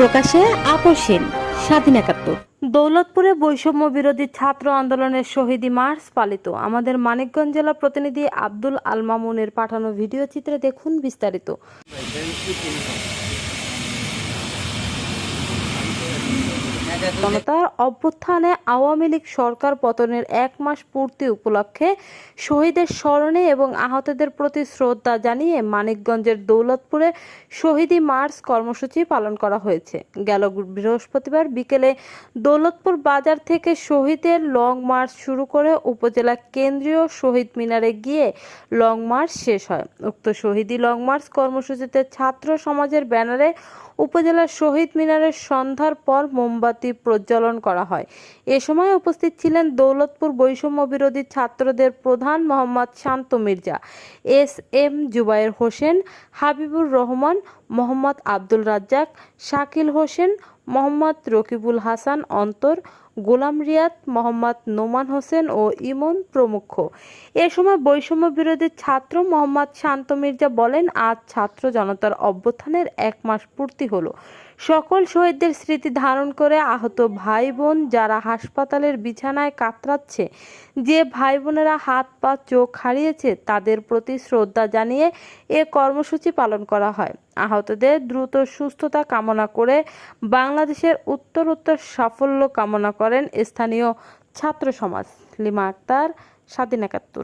প্রকাশে আপোষহীন স্বাধীন একাত্তর। দৌলতপুরে বৈষম্য বিরোধী ছাত্র আন্দোলনের শহীদি মার্চ পালিত। আমাদের মানিকগঞ্জ জেলা প্রতিনিধি আব্দুল আল মামুনের পাঠানো ভিডিও চিত্রে দেখুন বিস্তারিত। জনতার অভ্যুত্থানে আওয়ামী লীগ সরকার পতনের এক মাস পূর্তি উপলক্ষে শহীদের স্মরণে এবং আহতদের প্রতি শ্রদ্ধা জানিয়ে মানিকগঞ্জের দৌলতপুরে শহীদি মার্চ কর্মসূচি পালন করা হয়েছে। গেল বৃহস্পতিবার বিকেলে দৌলতপুর বাজার থেকে শহীদের লং মার্চ শুরু করে উপজেলা কেন্দ্রীয় শহীদ মিনারে গিয়ে লং মার্চ শেষ হয়। উক্ত শহীদি লং মার্চ কর্মসূচিতে ছাত্র সমাজের ব্যানারে উপজেলার শহীদ মিনারের সন্ধ্যার পর মোমবাতি প্রজ্বলন করা হয়। এ সময় উপস্থিত ছিলেন দৌলতপুর বৈষম্য বিরোধী ছাত্রদের প্রধান মোহাম্মদ শান্ত মির্জা, এস এম জুবায়ের হোসেন, হাবিবুর রহমান, মোহাম্মদ আব্দুল রাজ্জাক, শাকিল হোসেন, মোহাম্মদ রকিবুল হাসান অন্তর গোলাম রিয়াদ, মোহাম্মদ নোমান হোসেন ও ইমন প্রমুখ। এ সময় বৈষম্য বিরোধী ছাত্র মোহাম্মদ শান্ত মির্জা বলেন, আজ ছাত্র জনতার অভ্যুত্থানের এক মাস পূর্তি হলো। সকল শহীদদের স্মৃতি ধারণ করে আহত ভাই বোন যারা হাসপাতালের বিছানায় কাতরাচ্ছে, যে ভাই বোনেরা হাত পা, চোখ হারিয়েছে, তাদের প্রতি শ্রদ্ধা জানিয়ে এ কর্মসূচি পালন করা হয়। আহতদের দ্রুত সুস্থতা কামনা করে বাংলাদেশের উত্তরোত্তর সাফল্য কামনা করেন স্থানীয় ছাত্র সমাজ লিমা আক্তার স্বাধীন একাত্তর।